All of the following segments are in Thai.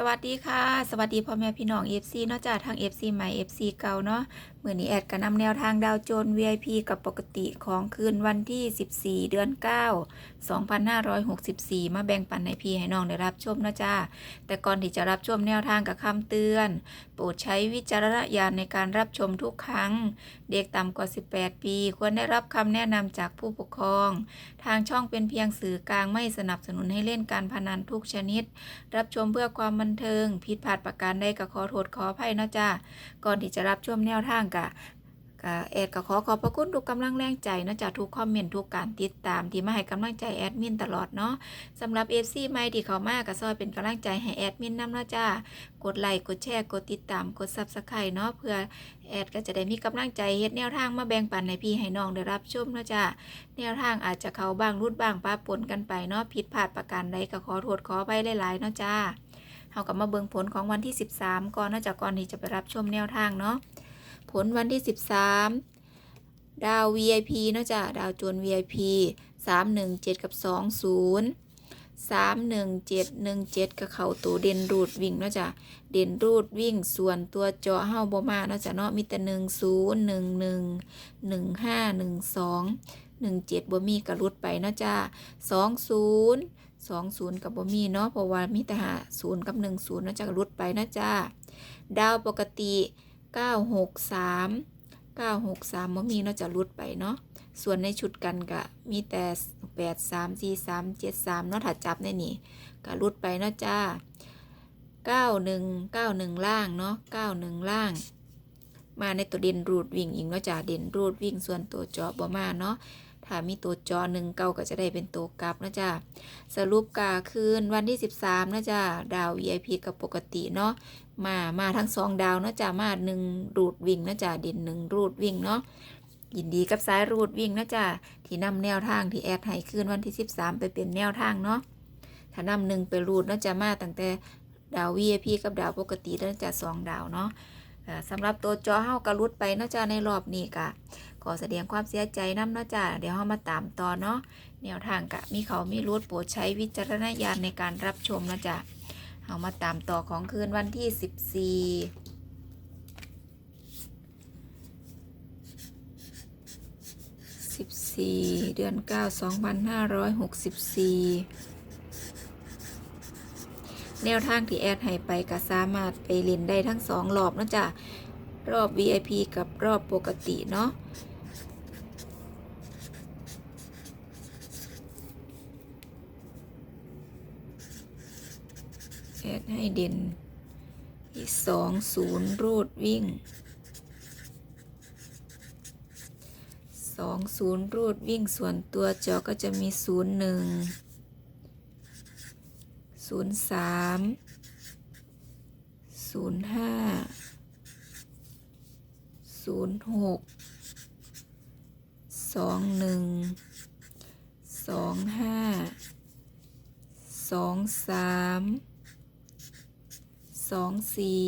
สวัสดีค่ะ สวัสดีพ่อแม่พี่น้อง FC เนาะจ้าทาง FC ใหม่ FC เก่าเนาะเมื่อนี้แอดก็นำแนวทางดาวโจน VIP กับปกติของคืนวันที่ 14 เดือน 9 2564 มาแบ่งปันให้พี่ให้น้องได้รับชมเนาะจ้าแต่ก่อนที่จะรับชมแนวทางกับคำเตือน โปรดใช้วิจารณญาณในการรับชมทุกครั้ง เด็กต่ำกว่า 18 ปี ควรได้รับคำแนะนำจากผู้ปกครอง ทางช่องเป็นเพียงสื่อกลางไม่สนับสนุนให้เล่นการพนันทุกชนิด รับชมเพื่อความบันเทิง ผิดพลาดประการใดก็ขอโทษขออภัยเนาะจ้าก่อนที่จะรับชมแนวทางกะกะแอดก็ขอขอบพระคุณทุกกำลังแรงใจเนาะจ้าทุกคอมเมนต์ทุกการติดตามที่มาให้กำลังใจแอดมินตลอดเนาะสำหรับ FC ใหม่ที่เขามากก็ซอยเป็นกำลังใจให้แอดมินนำเนาะจ้ากดไลค์กดแชร์กดติดตามกด Subscribe เนาะเพื่อแอดก็จะได้มีกำลังใจเฮ็ดแนวทางมาแบ่งปันให้พี่ให้น้องได้รับชมเนาะจ้าแนวทางอาจจะเขาบ้างรุดบ้างป้าปนกันไปเนาะผิดพลาดประการใดก็ขอโทษขอไปหลายๆเนาะจ้า เฮากับมาเบิ่งผลของวันที่ 13 ก่อนเนาะจากก่อนที่จะไปรับชมแนวทางเนาะผลวันที่ 13 ดาว VIP เนาะจ้าดาวโจน VIP 317 กับ 20 31717 กับเขาตัวเด่นรูดวิ่งเนาะจ้ะเด่นรูดวิ่งส่วนตัวเจาะเฮาบ่มาเนาะจ้ะเนาะมีแต่10 11 15 12 17บ่มีกระลุดไปเนาะจ้า 20 20กับบ่มีเนาะเพราะว่ามีแต่หา0กับ10เนาะจ้ากระลุดไปเนะจ้าดาวปกติ963 963บ่มีเนาะจะลุดไปเนาะส่วนในชุดกันก็มีแต่8 3 4 3 7 3เนาะถ้าจับในนี่ก็ลุดไปเนาะจ้า91 91ล่างเนาะ91ล่างมาในตัวเด่นรูดวิ่งอีกเนาะจ้าเด่นรูดวิ่งส่วนตัวเจาะบ่มาเนาะ ถ้ามีตัวจอหนึ่งเก้าก็จะได้เป็นตัวกลับนะจ้าสรุปกาคืนวันที่ 13 นะจ้าดาว VIP กับปกติเนาะมามาทั้งสองดาวนะจ้ามาหนึ่งรูดวิ่งนะจ้าเด่นหนึ่งรูดวิ่งเนาะยินดีกับสายรูดวิ่งนะจ้าที่นำแนวทางที่แอดให้คืนวันที่ 13 ไปเป็นแนวทางเนาะถ้านำหนึ่งไปรูดนะจ้ามาตั้งแต่ดาว VIP กับดาวปกติเนาะจ้าสองดาวเนาะ สำหรับตัวจอเฮากระลุดไปเนาะจ้าในรอบนี้กะขอแสดงความเสียใจน้ำเนาะจ้าเดี๋ยวเฮามาตามต่อเนาะแนวทางกะมีเขามีรุดโปรดใช้วิจารณญาณในการรับชมนะจ้าเฮามาตามต่อของคืนวันที่ 14 14 เดือน 9 2564 แนวทางที่แอดให้ไปก็สามารถไปเล่นได้ทั้งสองรอบนะจ้ะรอบ VIP กับรอบปกติเนาะแอดให้เด่นที่สองศูนย์รูดวิ่งสองศูนย์รูดวิ่งส่วนตัวจอก็จะมีศูนย์หนึ่ง ศูนย์สามศูนย์ห้าศูนย์หกสองหนึ่งสองห้าสองสามสองสี่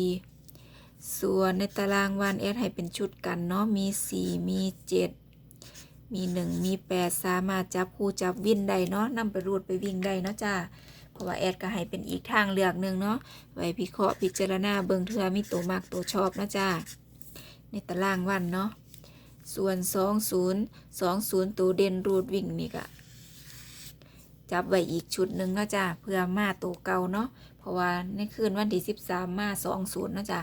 ส่วนในตารางวันแอดให้เป็นชุดกันเนาะมีสี่มีเจ็ดมีหนึ่งมีแปดสามารถจับคู่จับวิ่นได้เนาะนำไปรูดไปวิ่งได้เนาะจ้า ราะว่าแอดก็ให้เป็นอีกทางเลือกหนึ่งเนาะไว้พิเคราะห์พิจารณาเบิ่งเทือมีตัวมากตัวชอบนะจ้าในตารางวันเนาะส่วน 20 20 ตัวเด่นรูดวิ่งนี่ก็จับไว้อีกชุดหนึ่งนะจ้าเพื่อมาตัวเก่าเนาะเพราะว่าในคืนวันที่ 13 มา 20นะจ้า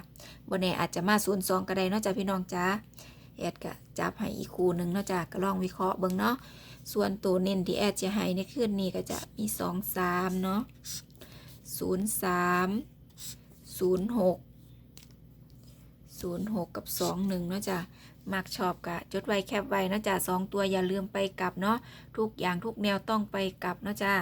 บนนี้อาจจะมา 02 ก็ได้เนาะจ้าพี่น้องจ้า แอดก็จับให้อีกคู่หนึ่งเนาะจ้าก็ลองวิเคราะห์เบิ่งเนาะส่วนตัวเน้นที่แอดจะให้ในคืนนี้ก็จะมีสองสามเนาะศูนย์สามศูนย์หกศูนย์หกกับสองหนึ่งเนาะจ้ะมักชอบกะจดไว้แคปไว้เนาะจ้ะสองตัวอย่าลืมไปกลับเนาะทุกอย่างทุกแนวต้องไปกลับเนาะจ้ะ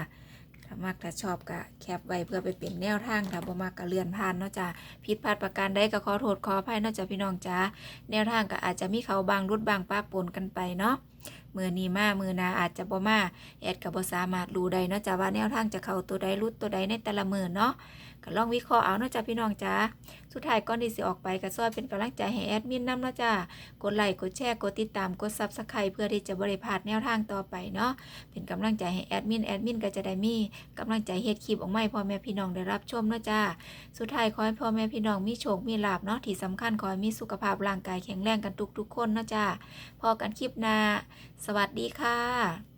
ถ้ามากถ้าชอบก็แคปไว้เพื่อไปเป็นแนวทางถ้าบ่มากก็เลื่อนผ่านเนาะจ้ะผิดพลาดประการใดก็ขอโทษขออภัยเนาะจ้ะพี่น้องจ้าแนวทางก็อาจจะมีเขาบางรุดบางป้าปนกันไปเนาะมือนีมามือนาอาจจะบ่มาแอดกับบ่สามารถรู้ได้เนาะจ้าว่าแนวทางจะเข้าตัวใดรุดตัวใดในแต่ละมือเนาะก็ลองวิเคราะห์เอาเนาะจ้าพี่น้องจ้า สุดท้ายก่อนที่สิออกไปก็ซอยเป็นกำลังใจให้แอดมินนำเนาะจ้ากดไลค์กดแชร์กดติดตามกด Subscribe เพื่อที่จะบ่ได้พาดแนวทางต่อไปเนาะเป็นกำลังใจให้แอดมินแอดมินก็จะได้มีกำลังใจเฮ็ดคลิปออกมาให้พ่อแม่พี่น้องได้รับชมเนาะจ้าสุดท้ายขอให้พ่อแม่พี่น้องมีโชคมีลาบเนาะที่สำคัญขอให้มีสุขภาพร่างกายแข็งแรงกันทุกๆคนเนาะจ้าพอกันคลิปหน้าสวัสดีค่ะ